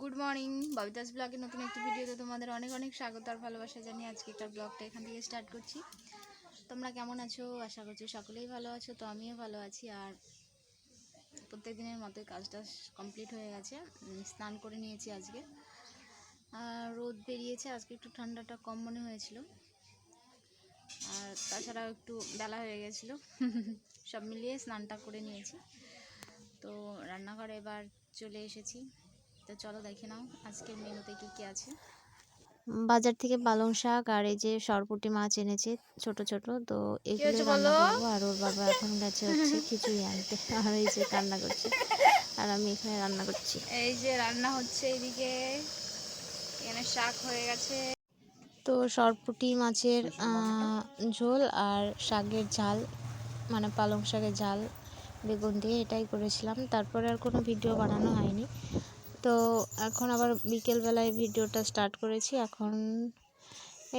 Good morning ববিতাস ব্লগের নতুন একটি ভিডিওতে তোমাদের অনেক অনেক স্বাগত আর ভালোবাসা জানিয়ে আজকে একটা ব্লগটা এখান থেকে স্টার্ট করছি। তোমরা কেমন আছো? আশা করছি সকলেই ভালো আছো, তো আমিও ভালো আছি। আর প্রত্যেক দিনের মতোই কাজটা কমপ্লিট হয়ে গেছে। স্নান করে নিয়েছি আজকে। আর রোদ বেরিয়েছে, আজকে একটু ঠান্ডাটা কম মনে হয়েছিল। আর তাছাড়াও একটু বেলা হয়ে গেছিল। সব মিলিয়ে স্নানটা করে নিয়েছি। তো রান্নাঘরে এবার চলে এসেছি। তো চলো দেখে নাও আজকের মেনুতে কি কি আছে। বাজার থেকে পালং শাক আর এই যে সরপুটি মাছ এনেছে ছোট ছোট তো এগুলো রান্না? করব আর ওর বাবা এখন গেছে হচ্ছে খিচুড়ি আনতে আর এই যে রান্না করছে আর আমি এখানে রান্না করছি। এই যে রান্না হচ্ছে এইদিকে এখানে শাক হয়ে গেছে। তো সরপুটি মাছের ঝোল আর শাকের ঝাল মানে পালং শাকের ঝাল বেগুন দিয়ে এটাই করেছিলাম তারপরে আর কোনো ভিডিও বানানো হয়নি। তো এখন আবার বিকেলবেলায় ভিডিওটা স্টার্ট করেছি। এখন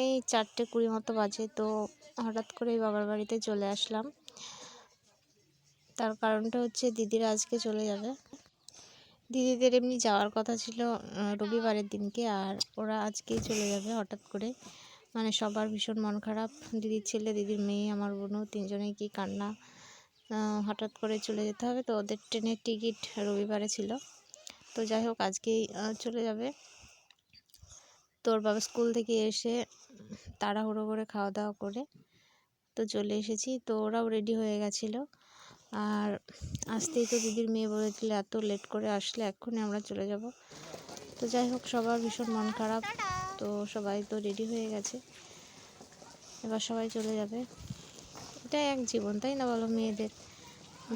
এই চারটে কুড়ি মতো বাজে, তো হঠাৎ করে বাবার বাড়িতে চলে আসলাম। তার কারণটা হচ্ছে দিদিরা আজকে চলে যাবে। দিদিদের এমনি যাওয়ার কথা ছিল রবিবারের দিনকে, আর ওরা আজকেই চলে যাবে হঠাৎ করে। মানে সবার ভীষণ মন খারাপ। দিদির ছেলে, দিদির মেয়ে, আমার বোনও তিনজনেই কি কান্না হঠাৎ করে চলে যেতে হবে। তো ওদের ট্রেনের টিকিট রবিবারে ছিল। তো যাই হোক, আজকেই চলে যাবে। তোর বাবা স্কুল থেকে এসে তাড়াহুড়ো করে খাওয়া দাওয়া করে তো চলে এসেছি। তো ওরাও রেডি হয়ে গেছিল। আর আসতেই তো দিদির মেয়ে বলেছিল, এত লেট করে আসলে এক্ষুনি আমরা চলে যাব। তো যাই হোক, সবার ভীষণ মন খারাপ। তো সবাই তো রেডি হয়ে গেছে। এবার সবাই চলে যাবে। এটাই এক জীবন, তাই না বলো, মেয়েদের?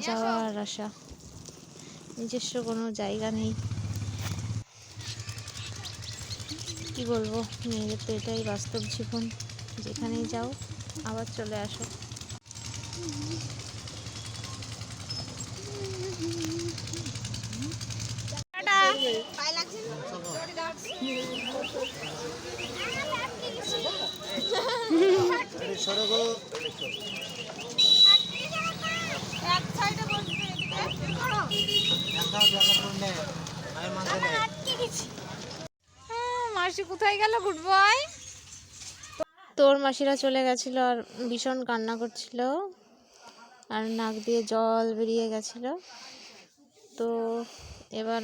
যাওয়া আর আসা নিজস্ব কোনো জায়গা নেই। কি বলব মেয়েদের তো এটাই বাস্তব জীবন। যেখানেই যাও আবার চলে আসো। হ্যাঁ, মাসি কোথায় গেল? গুড বয় তোর মাসিরা চলে গেছিল আর ভীষণ কান্না করছিল আর নাক দিয়ে জল বেরিয়ে গেছিল। তো এবার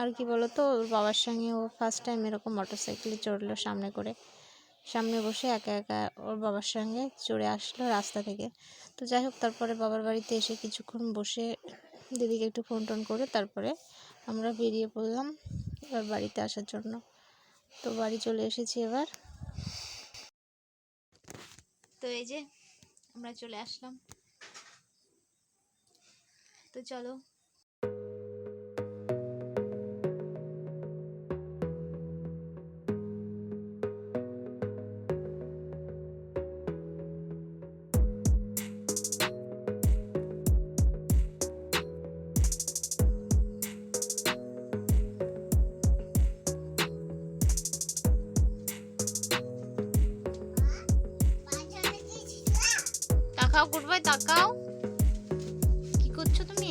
আর কি বলো তো ওর বাবার সঙ্গে ও ফার্স্ট টাইম এরকম মোটর সাইকেলে চড়লো সামনে করে। সামনে বসে একা একা ওর বাবার সঙ্গে চড়ে আসলো রাস্তা থেকে। তো যাই হোক, তারপরে বাবার বাড়িতে এসে কিছুক্ষণ বসে দিদিকে একটু ফোন টোন করে তারপরে আমরা বেরিয়ে পড়লাম এবার বাড়িতে আসার জন্য। তো বাড়ি চলে এসেছি এবার। তো এই যে আমরা চলে আসলাম। তো চলো তাকাও গুড বাই তাকাও। কি করছ তুমি?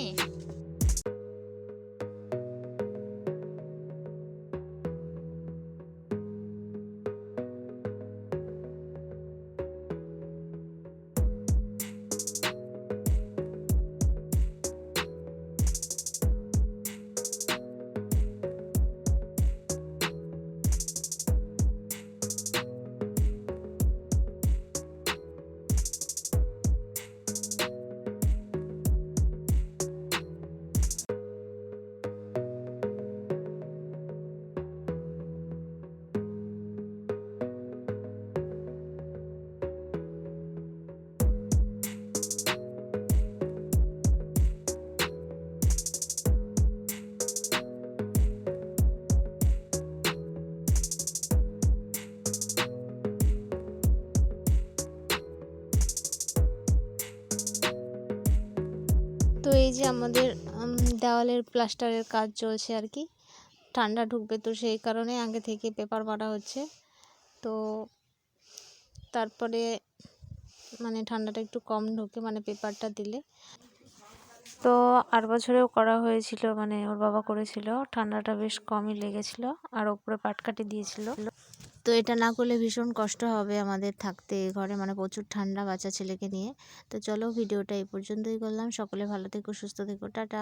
তো এই যে আমাদের দেওয়ালের প্লাস্টারের কাজ চলছে আর কি। ঠান্ডা ঢুকবে তো সেই কারণে আগে থেকে পেপার মারা হচ্ছে। তো তারপরে মানে ঠান্ডাটা একটু কম ঢোকে মানে পেপারটা দিলে। তো আর বছরেও করা হয়েছিল মানে ওর বাবা করেছিল। ঠান্ডাটা বেশ কমই লেগেছিল। আর ওপরে পাটকাঠি দিয়েছিল। তো এটা না করলে ভীষণ কষ্ট হবে আমাদের থাকতে ঘরে মানে প্রচুর ঠান্ডা বাচ্চা ছেলেকে নিয়ে। তো চলো ভিডিওটা এই পর্যন্তই করলাম। সকলে ভালো থেকো, সুস্থ থেকো, টাটা।